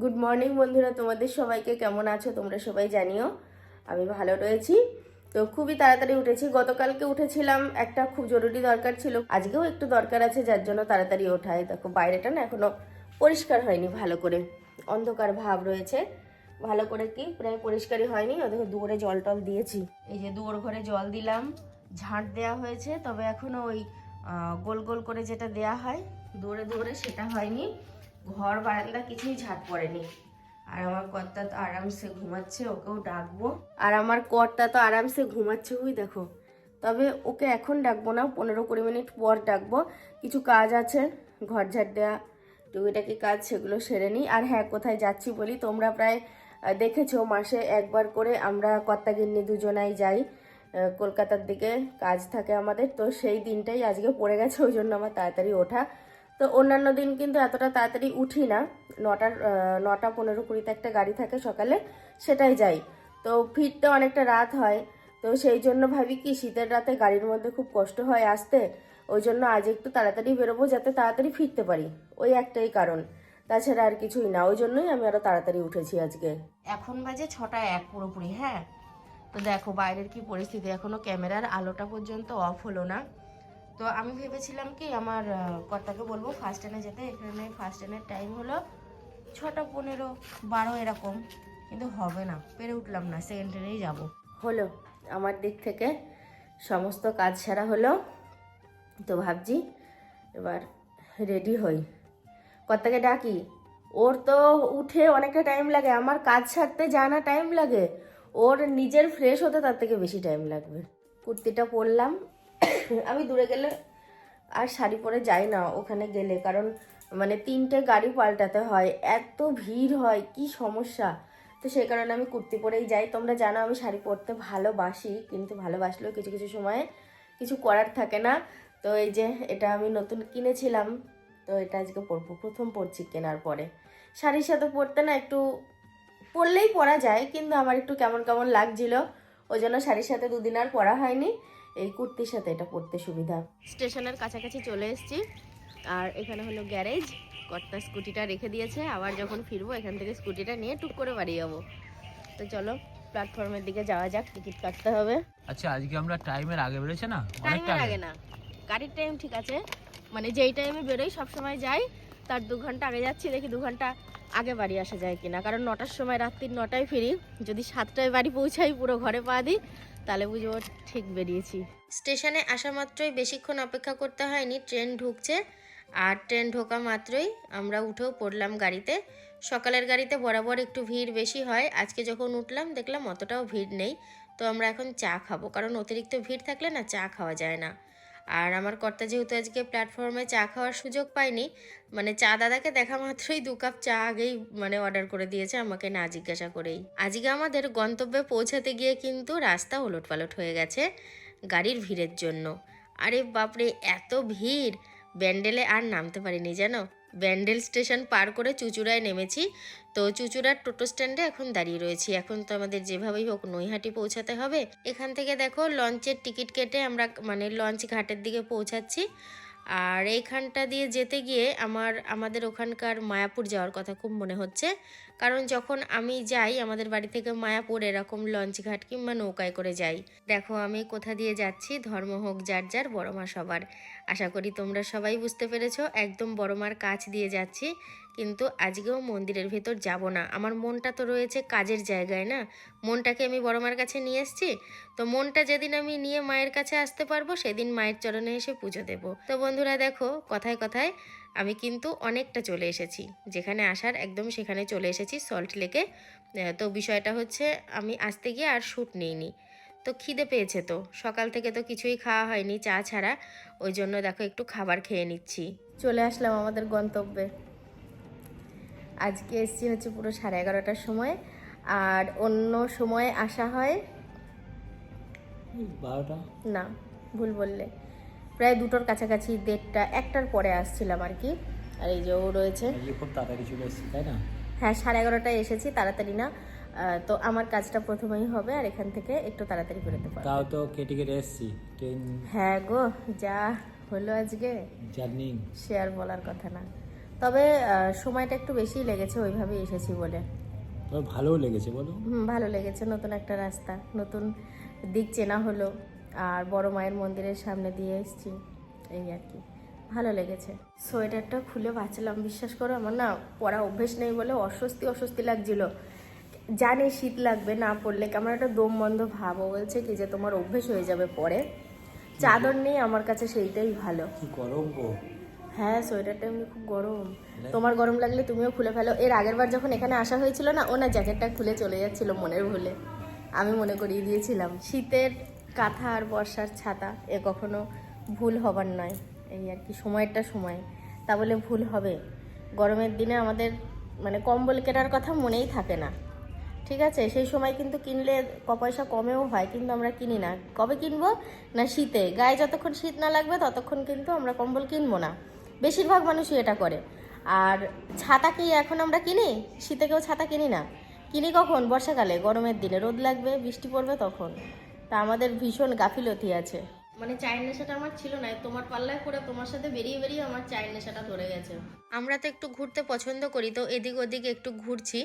Good morning বন্ধুরা। তোমাদের সবাইকে কেমন আছো? তোমরা সবাই জানিও। আমি ভালো রয়েছি। তো খুবই তাড়াতাড়ি উঠেছি। গতকালকে উঠেছিলাম। একটা খুব জরুরি দরকার ছিল। আজকেও একটু দরকার আছে, যার জন্য তাড়াতাড়ি ওঠায়। দেখো, বাইরেটা না এখনও পরিষ্কার হয়নি ভালো করে। অন্ধকার ভাব রয়েছে। ভালো করে কি? প্রায় পরিষ্কারই হয়নি। ওদেরকে দুয়ারে জল টল দিয়েছি। এই যে দুয়ার ঘরে জল দিলাম। ঝাঁট দেওয়া হয়েছে। তবে এখনও ওই গোল গোল করে যেটা দেয়া হয় দৌড়ে দৌড়ে সেটা হয়নি। ঘর বারান্দা কিছুই ঝাঁট পড়েনি। আর আমার কর্তা তো আরামসে ঘুমাচ্ছে, ওকেও ডাকবো। আর আমার কর্তা তো আরামসে ঘুমাচ্ছে, ওই দেখো। তবে ওকে এখন ডাকবো না, পনেরো কুড়ি মিনিট পর ডাকবো। কিছু কাজ আছে, ঘর ঝাড় দেওয়া টুকিটাকি কাজ, সেগুলো সেরে নিই। আর হ্যাঁ কোথায় যাচ্ছি বলি, তোমরা প্রায় দেখেছ, মাসে একবার করে আমরা কর্তা গিন্নি দুজনাই যাই কলকাতার দিকে। কাজ থাকে আমাদের, তো সেই দিনটাই আজকে পড়ে গেছে, ওই জন্য আমার তাড়াতাড়ি ওঠা। তো অন্যান্য দিন কিন্তু এতটা তাড়াতাড়ি উঠি না। নটার নটা পনেরো কুড়িতে একটা গাড়ি থাকে সকালে, সেটাই যাই। তো ফিরতে অনেকটা রাত হয়, তো সেই জন্য ভাবি কি শীতের রাতে গাড়ির মধ্যে খুব কষ্ট হয় আসতে, ওই জন্য আজ একটু তাড়াতাড়ি বেরোবো যাতে তাড়াতাড়ি ফিরতে পারি, ওই একটাই কারণ। তাছাড়া আর কিছুই না, ওই জন্যই আমি আরও তাড়াতাড়ি উঠেছি আজকে। এখন বাজে ছটা এক পুরোপুরি হ্যাঁ? তো দেখো বাইরের কি পরিস্থিতি, এখনও ক্যামেরার আলোটা পর্যন্ত অফ হলো না। তো আমি ভেবেছিলাম কি আমার কর্তাকে বলব ফার্স্ট ট্রেনে যেতে। এখানে ফার্স্ট ট্রেনের টাইম হলো ছটা পনেরো, বারো এরকম। কিন্তু হবে না, পেরে উঠলাম না সেকেন্ড ট্রেনেই যাব। হলো, আমার দিক থেকে সমস্ত কাজ সারা হলো। তো ভাবছি এবার রেডি হই। কর্তাকে ডাকি, ওর তো উঠে অনেকটা টাইম লাগে, আমার কাজ ছাড়তে জানা টাইম লাগে। ওর নিজের ফ্রেশ হতে তার থেকে বেশি টাইম লাগবে। কুর্তিটা পরলাম আমি দূরে গেলে আর শাড়ি পরে যাই না ওখানে গেলে। কারণ মানে তিনটে গাড়ি পাল্টাতে হয়, এত ভিড় হয়, কি সমস্যা? তো সেই কারণে আমি কুর্তি পরেই যাই। তোমরা জানো আমি শাড়ি পরতে ভালোবাসি, কিন্তু ভালোবাসলেও কিছু কিছু সময়ে কিছু করার থাকে না। তো এই যে এটা আমি নতুন কিনেছিলাম, তো এটা আজকে পরবো। প্রথম পরছি কেনার পরে। শাড়ির সাথে পরতে না একটু পরলেই পরা যায়, কিন্তু আমার একটু কেমন কেমন লাগছিল, ওই জন্য শাড়ির সাথে দুদিন আর পরা হয়নি। এই কুর্তির সাথে এটা পরতে সুবিধা। স্টেশনের কাছাকাছি চলে এসেছি। আর এখানে হলো গ্যারেজ। কর্তা স্কুটিটা রেখে দিয়েছে। আবার যখন ফিরবো এখান থেকে স্কুটিটা নিয়ে টুক করে বাড়ি যাব। তো চলো প্ল্যাটফর্মের দিকে যাওয়া যাক টিকিট কাটতে হবে। আচ্ছা আজকে আমরা টাইমের আগে বেরোছে না? টাইমের আগে। আগে না। গাড়ির টাইম ঠিক আছে। মানে যেই টাইমে বেরোই সবসময় যাই। তার দু ঘণ্টা আগে যাচ্ছি দেখি দু ঘণ্টা আগে বাড়ি আসা যায় কিনা। কারণ নটার সময় রাত্রির নটায় ফিরি। যদি সাতটায় বাড়ি পৌঁছাই পুরো ঘরে পা দিই তাহলে বুঝব ঠিক বেরিয়েছি। স্টেশনে আসা মাত্রই বেশিক্ষণ অপেক্ষা করতে হয়নি, ট্রেন ঢুকছে। আর ট্রেন ঢোকা মাত্রই আমরা উঠেও পড়লাম গাড়িতে। সকালের গাড়িতে বরাবর একটু ভিড় বেশি হয়। আজকে যখন উঠলাম, দেখলাম অতটাও ভিড় নেই। তো আমরা এখন চা খাব। কারণ অতিরিক্ত ভিড় থাকলে না চা খাওয়া যায় না। আর আমার কর্তা যেহেতু আজকে প্ল্যাটফর্মে চা খাওয়ার সুযোগ পাইনি মানে চা দাদাকে দেখা মাত্রই দু কাপ চা আগেই মানে অর্ডার করে দিয়েছে, আমাকে না জিজ্ঞাসা করেই। আজকে আমাদের গন্তব্যে পৌঁছাতে গিয়ে কিন্তু রাস্তা ওলট পালট হয়ে গেছে গাড়ির ভিড়ের জন্য। আরে বাপরে, এত ভিড়! ব্যান্ডেলে আর নামতে পারিনি, জানো? ব্যান্ডেল স্টেশন পার করে চুচুড়ায় নেমেছি। তো চুচুড়ার টোটো স্ট্যান্ডে এখন দাঁড়িয়ে রয়েছি। এখন তো আমাদের যেভাবেই হোক নৈহাটি পৌঁছাতে হবে। এখান থেকে দেখো লঞ্চের টিকিট কেটে আমরা মানে লঞ্চ ঘাটের দিকে পৌঁছাচ্ছি। আর এইখানটা দিয়ে যেতে গিয়ে আমার, আমাদের ওখানকার মায়াপুর যাওয়ার কথা খুব মনে হচ্ছে। কারণ যখন আমি যাই, আমাদের বাড়ি থেকে মায়াপুর এরকম লঞ্চ ঘাট কিংবা নৌকায় করে যাই। দেখো, আমি কোথা দিয়ে যাচ্ছি? ধর্ম হোক, যার যার, বড় মা সবার। আশা করি তোমরা সবাই বুঝতে পেরেছ, একদম বড় মার কাছ দিয়ে যাচ্ছি। কিন্তু আজকেও মন্দিরের ভেতর যাব না। আমার মনটা তো রয়েছে কাজের জায়গায়, না? মনটাকে আমি বড় মার কাছে নিয়ে এসেছি। তো মনটা যেদিন আমি নিয়ে মায়ের কাছে আসতে পারব, সেদিন মায়ের চরণে এসে পুজো দেব। তো বন্ধুরা, দেখো, কথায় কথায় আমি কিন্তু অনেকটা চলে এসেছি। যেখানে আসার একদম সেখানে চলে এসেছি সল্ট লেকে তো বিষয়টা হচ্ছে আমি আসতে গিয়ে আর শ্যুট নিইনি। তো খিদে পেয়েছে তো। সকাল থেকে তো কিছুই খাওয়া হয়নি চা ছাড়া। ওই জন্য দেখো একটু খাবার খেয়ে নিচ্ছি। চলে আসলাম আমাদের গন্তব্যে। আজকে এসছি হচ্ছে পুরো সাড়ে এগারোটার সময়। আর অন্য সময় আসা হয় বারোটা? না ভুল বললে। প্রায় দুটোর কাছাকাছি দেড়টা একটার পরে আসছিলাম আর কি। আর এই যে ও রয়েছে। খুব তাড়াতাড়ি চলে এসেছি তাই না? হ্যাঁ সাড়ে এগারোটায় এসেছি তাড়াতাড়ি না। তো আমার কাজটা প্রথমেই হবে আর এখান থেকে একটু তাড়াতাড়ি বেরোতে পারব। তাও তো কেটে কেটে এসেছি ট্রেন হ্যাঁ গো যা হলো আজকে। জার্নি। সে আর বলার কথা না। তবে সময়টা একটু বেশিই লেগেছে ওইভাবে এসেছি বলে। তবে ভালোও লেগেছে বলো। হুম ভালো লেগেছে নতুন একটা রাস্তা নতুন দিক চেনা হলো। আর বড় মায়ের মন্দিরের সামনে দিয়ে এসেছি। এই আর কি। ভালো লেগেছে। সোয়েটারটা খুলে বাঁচলাম বিশ্বাস করো আমার না পরা অভ্যেস নেই বলে অস্বস্তি অস্বস্তি লাগছিল। জানি শীত লাগবে না পড়লে কেমন একটা দম বন্ধ ভাব। ও বলছে কি যে তোমার অভ্যেস হয়ে যাবে পরে। চাদর নেই আমার কাছে সেইটাই ভালো। কি গরম গো। হ্যাঁ সোয়েটারটা এমনি খুব গরম। তোমার গরম লাগলে তুমিও খুলে ফেলো। এর আগের বার যখন এখানে আসা হয়েছিল না ও না জ্যাকেটটা খুলে চলে যাচ্ছিল মনের ভুলে। আমি মনে করিয়ে দিয়েছিলাম। শীতের কাঁথা আর বর্ষার ছাতা, এ কখনো ভুল হবার নয়। এই আর কি, সময়টা সময়। তা বলে ভুল হবে। গরমের দিনে আমাদের মানে কম্বল কেনার কথা মনেই থাকে না। ঠিক আছে? সেই সময় কিন্তু কিনলে ক পয়সা কমেও হয়, কিন্তু আমরা কিনি না। কবে কিনবো? না শীতে। গায়ে যতক্ষণ শীত না লাগবে, ততক্ষণ কিন্তু আমরা কম্বল কিনবো না। বেশিরভাগ মানুষই এটা করে। আর ছাতা কি এখন আমরা কিনি? শীতে কেউ ছাতা কিনি না। কিনি কখন? বর্ষাকালে, গরমের দিনে। রোদ লাগবে, বৃষ্টি পড়বে তখন। তা আমাদের ভীষণ গাফিলতি আছে। মানে চায়ের নেশাটা আমার ছিল না তোমার পাল্লায় করে তোমার সাথে বেরিয়ে বেরিয়ে আমার চায়ের নেশাটা ধরে গেছে। আমরা তো একটু ঘুরতে পছন্দ করি তো এদিক ওদিক একটু ঘুরছি।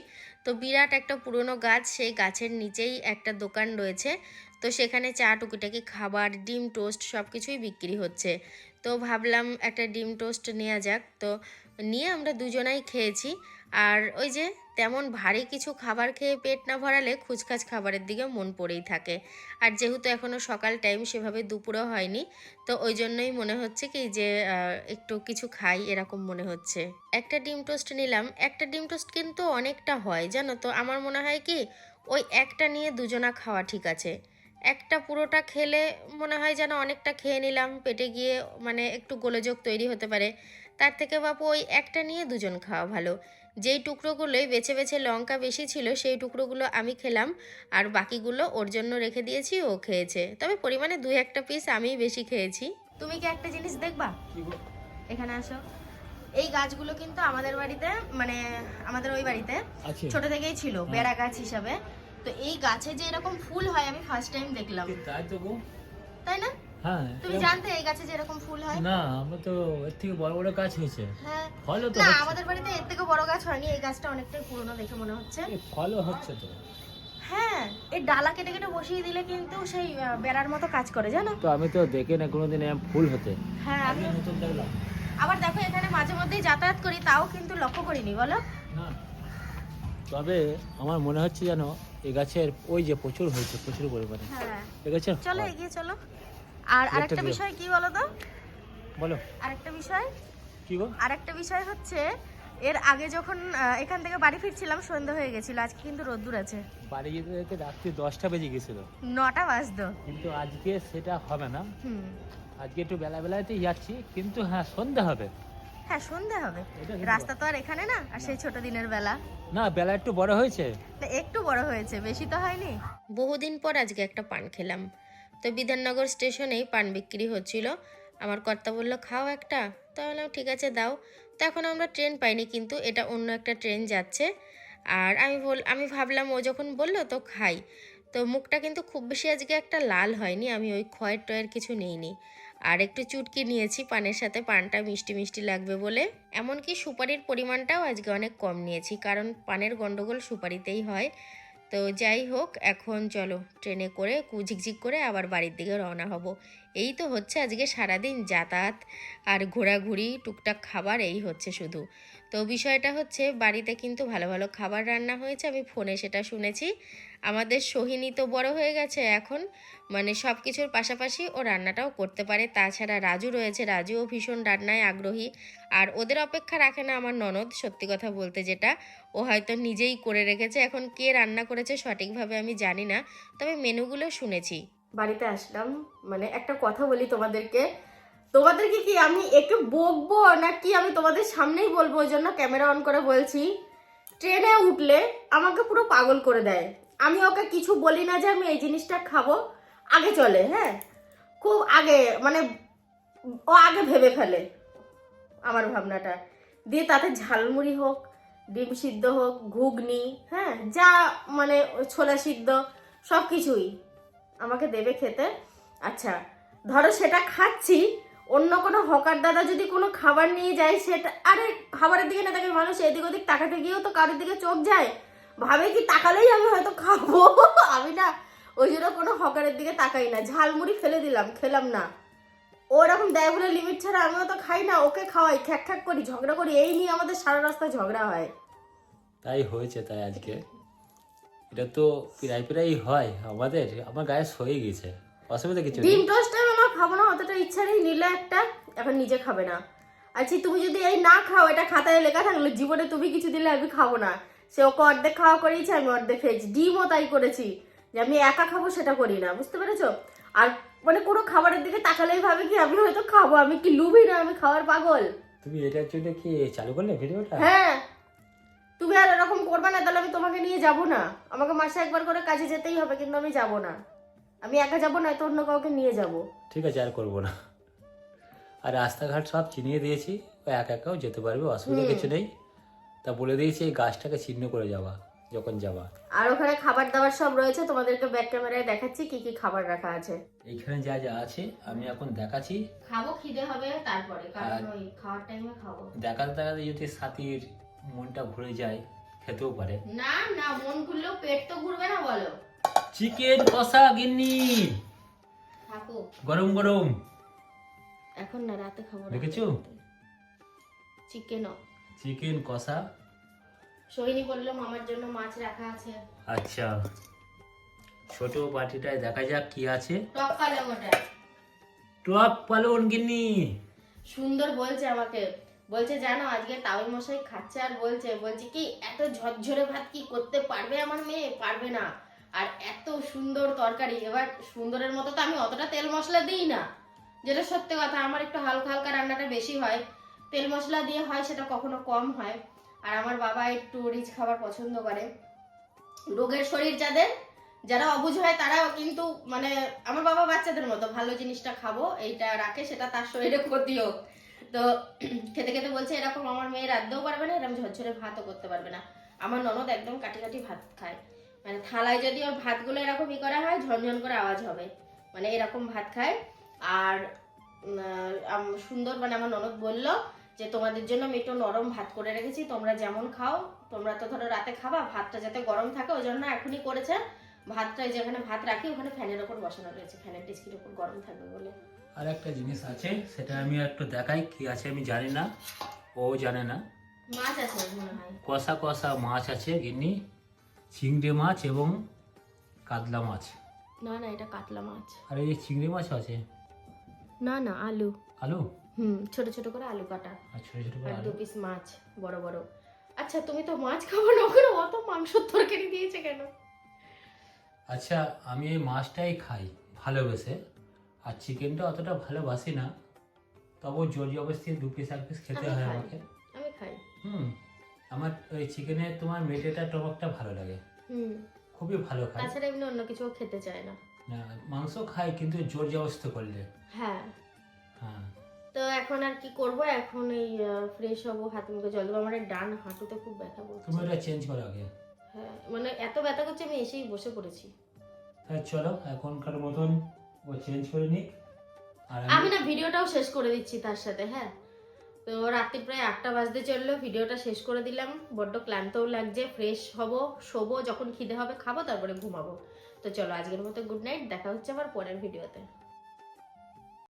তো বিরাট একটা পুরনো গাছ সেই গাছের নিচেই একটা দোকান রয়েছে। তো সেখানে চা টুকিটাকি খাবার ডিম টোস্ট সব কিছুই বিক্রি হচ্ছে। তো ভাবলাম একটা ডিম টোস্ট নেওয়া যাক। তো নিয়ে আমরা দুজনাই খেয়েছি। আর ওই যে তেমন ভারী কিছু খাবার খেয়ে পেট না ভরালে খুচখাচ খাবারের দিকে মন পড়েই থাকে। আর যেহেতু এখনও সকাল টাইম সেভাবে দুপুরও হয়নি, তো ওই জন্যই মনে হচ্ছে কি যে একটু কিছু খাই, এরকম মনে হচ্ছে। একটা ডিম টোস্ট নিলাম। একটা ডিম টোস্ট কিন্তু অনেকটা হয়, জানো তো? আমার মনে হয় কি, ওই একটা নিয়ে দুজনা খাওয়া ঠিক আছে। একটা পুরোটা খেলে মনে হয় যেন অনেকটা খেয়ে নিলাম, পেটে গিয়ে মানে একটু গোলযোগ তৈরি হতে পারে। তার থেকে বাপু ওই একটা নিয়ে দুজন খাওয়া ভালো। যেই টুকরোগুলোই বেছে বেছে লঙ্কা বেশি ছিল সেই টুকরোগুলো আমি খেলাম আর বাকিগুলো ওর জন্য রেখে দিয়েছি ও খেয়েছে। তবে পরিমাণে দুই একটা পিস আমিই বেশি খেয়েছি। তুমি কি একটা জিনিস দেখবা? এখানে আসো। এই গাছগুলো কিন্তু আমাদের বাড়িতে মানে আমাদের ওই বাড়িতে ছোট থেকেই ছিল বেড়া গাছ হিসাবে। তো এই গাছে যে এরকম ফুল হয় আমি ফার্স্ট টাইম দেখলাম। তাই তো তাই না? হ্যাঁ তুমি জানতে এই গাছে যে এরকম ফুল হয়? না আমরা তো এর থেকে বড় বড় গাছ হয়েছে। হ্যাঁ। ফলও তো না আমাদের বাড়িতে এর থেকে বড় গাছ হয়নি এই গাছটা অনেকটাই পুরনো দেখে মনে হচ্ছে। ফলও হচ্ছে তো। হ্যাঁ এই ডালা কেটে কেটে বসিয়ে দিলে কিন্তু সেই বেড়ার মতো কাজ করে জানো? তো আমি তো দেখে না কোনোদিন ফুল হতে। হ্যাঁ আমি আমি নতুন দেখলাম। আবার দেখো এখানে মাঝে মধ্যেই যাতায়াত করি তাও কিন্তু লক্ষ্য করিনি বলো? না। তবে আমার মনে হচ্ছে যেন এই গাছের ওই যে প্রচুর হয়েছে প্রচুর পরিমাণে। হ্যাঁ। এই গাছের চলো এগিয়ে চলো। আর একটা আরেকটা বিষয় কি বলো তো বলো। আরেকটা বিষয়? কি গো? আরেকটা বিষয় হচ্ছে এর আগে যখন এখান থেকে বাড়ি ফিরছিলাম সন্ধ্যা হয়ে গেছিল আজকে কিন্তু রোদ্দুর আছে। বাড়ি যেতে যেতে রাত্রি দশটা বেজে গেছিল। নটা বাজতো। কিন্তু আজকে সেটা হবে না। আজকে একটু বেলা বেলাতেই যাচ্ছি কিন্তু হ্যাঁ সন্ধে হবে। হ্যাঁ সন্ধে হবে। রাস্তা তো আর এখানে না আর সেই ছোট দিনের বেলা। না বেলা একটু বড় হয়েছে। একটু বড় হয়েছে বেশি তো হয়নি। বহুদিন পর আজকে একটা পান খেলাম। তো বিধাননগর স্টেশনেই পান বিক্রি হচ্ছিল। আমার কর্তা বলল, খাও একটা। তো বললাম, ঠিক আছে, দাও। তো এখন আমরা ট্রেন পাইনি, কিন্তু এটা অন্য একটা ট্রেন যাচ্ছে। আর আমি বল, আমি ভাবলাম, ও যখন বলল, তো খাই। তো মুখটা কিন্তু খুব বেশি আজকে একটা লাল হয়নি, আমি ওই খয়ের টয়ের কিছু নেইনি। আর একটু চুটকি নিয়েছি, পানের সাথে পানটা মিষ্টি মিষ্টি লাগবে বলে। এমনকি সুপারির পরিমাণটাও আজকে অনেক কম নিয়েছি, কারণ পানের গন্ডগোল সুপারিতেই হয়। তো যাই হোক, এখন চলো ট্রেনে করে কুঝিকঝিক করে আবার বাড়ির দিকে রওনা হব। এই তো হচ্ছে আজকে সারাদিন যাতায়াত আর ঘোরাঘুরি, টুকটাক খাবার, এই হচ্ছে শুধু। তো বিষয়টা হচ্ছে বাড়িতে কিন্তু ভালো ভালো খাবার রান্না হয়েছে, আমি ফোনে সেটা শুনেছি। আমাদের সোহিনী তো বড় হয়ে গেছে এখন মানে সব কিছুর পাশাপাশি ও রান্নাটাও করতে পারে। তাছাড়া রাজু রয়েছে, রাজুও ভীষণ রান্নায় আগ্রহী। আর ওদের অপেক্ষা রাখে না আমার ননদ, সত্যি কথা বলতে যেটা। ও হয়তো নিজেই করে রেখেছে, এখন কে রান্না করেছে সঠিকভাবে আমি জানি না। তবে মেনুগুলো শুনেছি। বাড়িতে আসলাম মানে একটা কথা বলি তোমাদেরকে। তোমাদেরকে কি আমি একে বকবো নাকি আমি তোমাদের সামনেই বলব? ওই জন্য ক্যামেরা অন করে বলছি, ট্রেনে উঠলে আমাকে পুরো পাগল করে দেয়। আমি ওকে কিছু বলি না যে আমি এই জিনিসটা খাব। আগে চলে হ্যাঁ? খুব আগে মানে ও আগে ভেবে ফেলে আমার ভাবনাটা। দিয়ে তাতে ঝালমুড়ি হোক, ডিম সিদ্ধ হোক, ঘুগনি হ্যাঁ? যা মানে ছোলা সিদ্ধ সব কিছুই আমাকে দেবে খেতে। আচ্ছা ধরো সেটা খাচ্ছি অন্য কোনো হকার দাদা যদি কোনো খাবার নিয়ে যায় সেটা আরে খাবারের দিকে না তাকে মানুষ এদিক ওদিক তাকাতে গিয়েও তো কারোর দিকে চোখ যায়। ভাবে কি তাকালেই আমি হয়তো খাব? আমি না ওই জন্য কোনো হকারের দিকে তাকাই না। ঝালমুড়ি ফেলে দিলাম খেলাম না। ও এরকম দেয় বলে লিমিট ছাড়া আমিও তো খাই না ওকে খাওয়াই খ্যাক খ্যাক করি ঝগড়া করি এই নিয়ে আমাদের সারা রাস্তায় ঝগড়া হয়। তাই হয়েছে তাই আজকে। এটা তো প্রায় প্রায় হয় আমাদের আমার গায়ে সয়ে গেছে। অসুবিধা কিছু ডিম টোস্ট খাব না অতটা ইচ্ছা নেই নিলে একটা এখন নিজে খাবে না। আচ্ছা তুমি যদি এই না খাও এটা খাতায় লেখা থাকল জীবনে তুমি কিছু দিলে আমি খাব না। সে ওকে অর্ধেক খাওয়া করিয়েছে আমি অর্ধেক খেয়েছি। ডিমও তাই করেছি যে আমি একা খাব সেটা করি না বুঝতে পেরেছ? আর মানে কোনো খাবারের দিকে তাকালেই ভাবে কি আমি হয়তো খাব আমি কি লুবি না আমি খাওয়ার পাগল? তুমি এটার জন্য কি চালু করলে ভিডিওটা? হ্যাঁ। তুমি আর এরকম করবে না তাহলে আমি তোমাকে নিয়ে যাব না। আমাকে মাসে একবার করে কাজে যেতেই হবে কিন্তু আমি যাব না। আমি একা যাব না তো অন্য কাউকে নিয়ে যাব। ঠিক আছে আর করব না। আর রাস্তাঘাট সব চিনিয়ে দিয়েছি একা একাও যেতে পারবে অসুবিধা কিছু নেই। তা বলে দিয়েছি এই গাছটাকে চিহ্ন করে যাওয়া যখন যাবা আর ওখানে খাবার দাবার সব রয়েছে তোমাদেরকে ব্যাক ক্যামেরায় দেখাচ্ছি কি কি খাবার রাখা আছে। এইখানে যা যা আছে আমি এখন দেখাচ্ছি। খাব খিদে হবে তারপরে কারণ আর- ওই খাওয়ার টাইমে খাব। দেখাতে দেখাতে যদি সাথীর মনটা ঘুরে যায় খেতেও পারে। না না মন ঘুরলেও পেট তো ঘুরবে না বলো। চিকেন কষা গিন্নি! থাকো। গরম গরম। এখন না রাতে খাব দেখেছ? চিকেনও চিকেন কষা। সোহিনী বলল মামার জন্য মাছ রাখা আছে। আচ্ছা। ছোট বাটিটায় দেখা যাক কি আছে। টক পালে ওটা টপ পালন গিন্নি? সুন্দর বলছে আমাকে। বলছে জানো আজকে তাওই মশাই খাচ্ছে আর বলছে। বলছে কি এত ঝরঝরে ভাত কি করতে পারবে আমার মেয়ে? পারবে না। আর এত সুন্দর তরকারি। এবার সুন্দরের মতো তো আমি অতটা তেল মশলা দিই না। যেটা সত্যি কথা, আমার একটু হালকা হালকা রান্নাটা বেশি হয়। তেল মশলা দিয়ে হয় সেটা কখনো কম হয়। আর আমার বাবা একটু রিচ খাবার পছন্দ করে। রোগের শরীর যাদের, যারা অবুঝ হয় তারাও কিন্তু মানে আমার বাবা বাচ্চাদের মতো ভালো জিনিসটা খাব, এইটা রাখে, সেটা তার শরীরে ক্ষতি হোক। তো খেতে খেতে বলছে, এরকম আমার মেয়ে রাঁধতেও পারবে না এরকম ঝরঝরে ভাতও করতে পারবে না। আমার ননদ একদম কাটি কাটি ভাত খায়। মানে থালায় যদি ওর ভাতগুলো এরকমই করা হয় ঝনঝন করে আওয়াজ হবে। মানে এরকম ভাত খায়। আর সুন্দর মানে আমার ননদ বলল যে তোমাদের জন্য আমি একটু নরম ভাত করে রেখেছি তোমরা যেমন খাও তোমরা তো ধরো রাতে খাবা ভাতটা যাতে গরম থাকে ওই জন্য এখনই করেছে। ভাতটা যেখানে ভাত রাখি ওখানে ফ্যানের ওপর বসানো রয়েছে ফ্যানের ডিস্কির ওপর গরম থাকবে বলে। আর একটা জিনিস আছে সেটা আমি একটু দেখাই কি আছে আমি জানি না ও জানে না। মাছ আছে মনে হয়। কষা কষা মাছ আছে গিন্নি। চিংড়ি মাছ এবং কাতলা মাছ। না না এটা কাতলা মাছ। আর এই যে চিংড়ি মাছ আছে? না না আলু। আলু? হুম ছোট ছোট করে আলু কাটা। আর ছোটো ছোটো করে আর দু পিস মাছ বড় বড়। আচ্ছা তুমি তো মাছ খাব না ওখানে অত মাংস তরকারি দিয়েছে কেন? আচ্ছা আমি এই মাছটাই খাই ভালোবেসে। আর চিকেনটা অতটা ভালোবাসি না। তবু জোর জবরদস্তি দু পিস এক পিস খেতে হয়। আমাকে। আমি খাই। হুম। আমার ওই চিকেনের তোমার মেটেটা টবকটা ভালো লাগে। হুম। খুবই ভালো খাই তাছাড়া এমনি অন্য কিছু খেতে চায় না। না মাংস খায় কিন্তু জোর জবস্ত করলে। হ্যাঁ। হ্যাঁ। তো এখন আর কি করব? এখন এই ফ্রেশ হব হাত মুখে জল দেবো। আমার ডান হাঁটুতে খুব ব্যথা করছে। তুমি ওটা চেঞ্জ করো আগে। হ্যাঁ মানে এত ব্যথা করছে আমি এসেই বসে পড়েছি। তাই চলো এখনকার মতন ও চেঞ্জ করে নিক। আর আমি না ভিডিওটাও শেষ করে দিচ্ছি তার সাথে হ্যাঁ? তো রাত্রি প্রায় আটটা বাজতে চলল, ভিডিওটা শেষ করে দিলাম। বড্ড ক্লান্তও লাগছে ফ্রেশ হব, শোবো, যখন খিদে হবে খাব, তারপরে ঘুমাবো। তো চলো আজকের মতো গুড নাইট দেখা হচ্ছে আমার পরের ভিডিওতে।